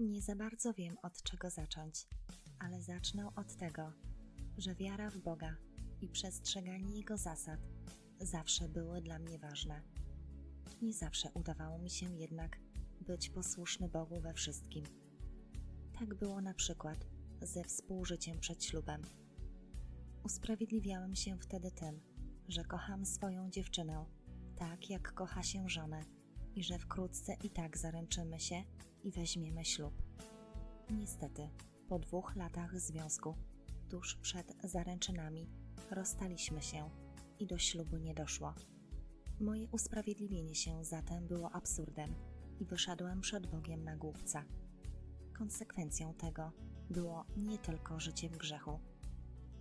Nie za bardzo wiem od czego zacząć, ale zacznę od tego, że wiara w Boga i przestrzeganie Jego zasad zawsze były dla mnie ważne. Nie zawsze udawało mi się jednak być posłuszny Bogu we wszystkim. Tak było na przykład ze współżyciem przed ślubem. Usprawiedliwiałem się wtedy tym, że kocham swoją dziewczynę tak, jak kocha się żonę i że wkrótce i tak zaręczymy się i weźmiemy ślub. Niestety, po dwóch latach związku, tuż przed zaręczynami, rozstaliśmy się i do ślubu nie doszło. Moje usprawiedliwienie się zatem było absurdem i wyszedłem przed Bogiem na głupca. Konsekwencją tego było nie tylko życie w grzechu,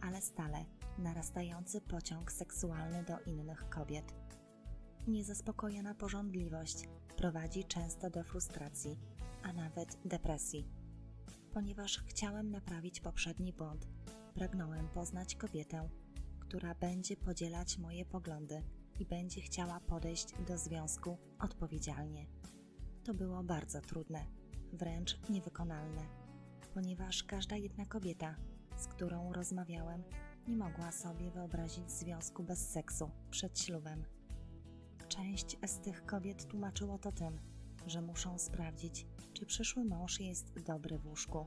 ale stale narastający pociąg seksualny do innych kobiet. Niezaspokojona pożądliwość prowadzi często do frustracji, a nawet depresji. Ponieważ chciałem naprawić poprzedni błąd, pragnąłem poznać kobietę, która będzie podzielać moje poglądy i będzie chciała podejść do związku odpowiedzialnie. To było bardzo trudne, wręcz niewykonalne, ponieważ każda jedna kobieta, z którą rozmawiałem, nie mogła sobie wyobrazić związku bez seksu przed ślubem. Część z tych kobiet tłumaczyło to tym, że muszą sprawdzić, czy przyszły mąż jest dobry w łóżku.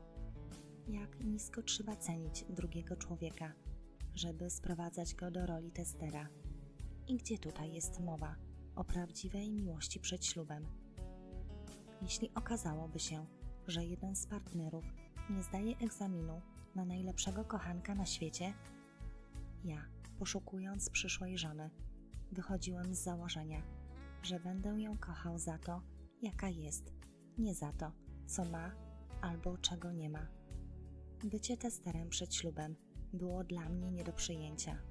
Jak nisko trzeba cenić drugiego człowieka, żeby sprowadzać go do roli testera. I gdzie tutaj jest mowa o prawdziwej miłości przed ślubem? Jeśli okazałoby się, że jeden z partnerów nie zdaje egzaminu na najlepszego kochanka na świecie, ja, poszukując przyszłej żony, wychodziłem z założenia, że będę ją kochał za to, jaka jest, nie za to, co ma albo czego nie ma. Bycie testerem przed ślubem było dla mnie nie do przyjęcia.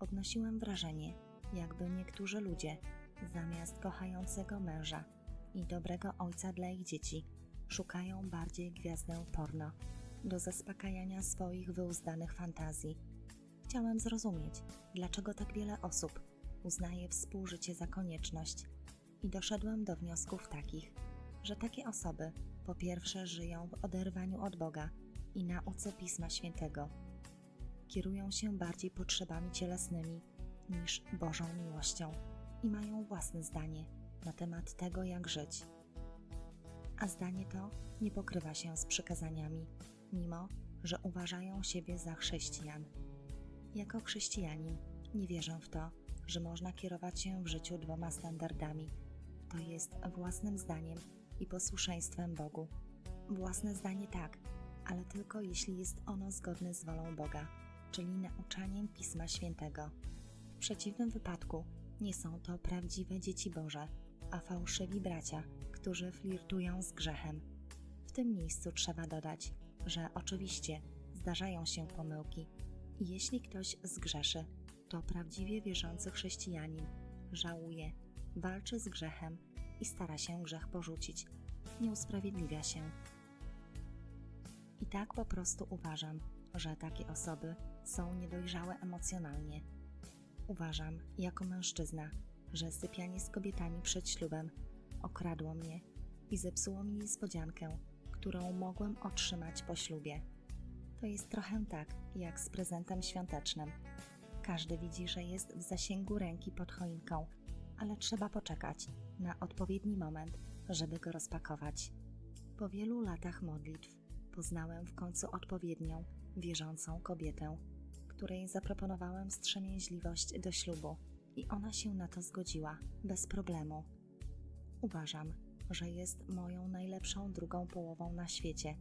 Odnosiłem wrażenie, jakby niektórzy ludzie, zamiast kochającego męża i dobrego ojca dla ich dzieci, szukają bardziej gwiazdę porno do zaspokajania swoich wyuzdanych fantazji. Chciałem zrozumieć, dlaczego tak wiele osób uznaje współżycie za konieczność i doszedłem do wniosków takich, że takie osoby po pierwsze żyją w oderwaniu od Boga i nauce Pisma Świętego. Kierują się bardziej potrzebami cielesnymi niż Bożą miłością i mają własne zdanie na temat tego, jak żyć. A zdanie to nie pokrywa się z przykazaniami, mimo że uważają siebie za chrześcijan. Jako chrześcijanin nie wierzę w to, że można kierować się w życiu dwoma standardami to jest własnym zdaniem i posłuszeństwem Bogu. Własne zdanie tak, ale tylko jeśli jest ono zgodne z wolą Boga, czyli nauczaniem Pisma Świętego. W przeciwnym wypadku nie są to prawdziwe dzieci Boże, a fałszywi bracia, którzy flirtują z grzechem. W tym miejscu trzeba dodać, że oczywiście zdarzają się pomyłki jeśli ktoś zgrzeszy, to prawdziwie wierzący chrześcijanin żałuje, walczy z grzechem i stara się grzech porzucić, nie usprawiedliwia się. I tak po prostu uważam, że takie osoby są niedojrzałe emocjonalnie. Uważam, jako mężczyzna, że sypianie z kobietami przed ślubem okradło mnie i zepsuło mi niespodziankę, którą mogłem otrzymać po ślubie. To jest trochę tak, jak z prezentem świątecznym. Każdy widzi, że jest w zasięgu ręki pod choinką, ale trzeba poczekać na odpowiedni moment, żeby go rozpakować. Po wielu latach modlitw poznałem w końcu odpowiednią, wierzącą kobietę, której zaproponowałem wstrzemięźliwość do ślubu i ona się na to zgodziła, bez problemu. Uważam, że jest moją najlepszą drugą połową na świecie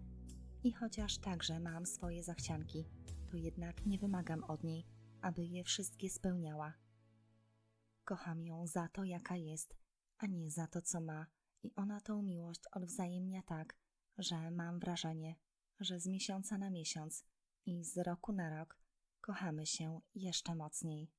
i chociaż także mam swoje zachcianki, to jednak nie wymagam od niej, aby je wszystkie spełniała. Kocham ją za to, jaka jest, a nie za to, co ma, i ona tą miłość odwzajemnia tak, że mam wrażenie, że z miesiąca na miesiąc i z roku na rok kochamy się jeszcze mocniej.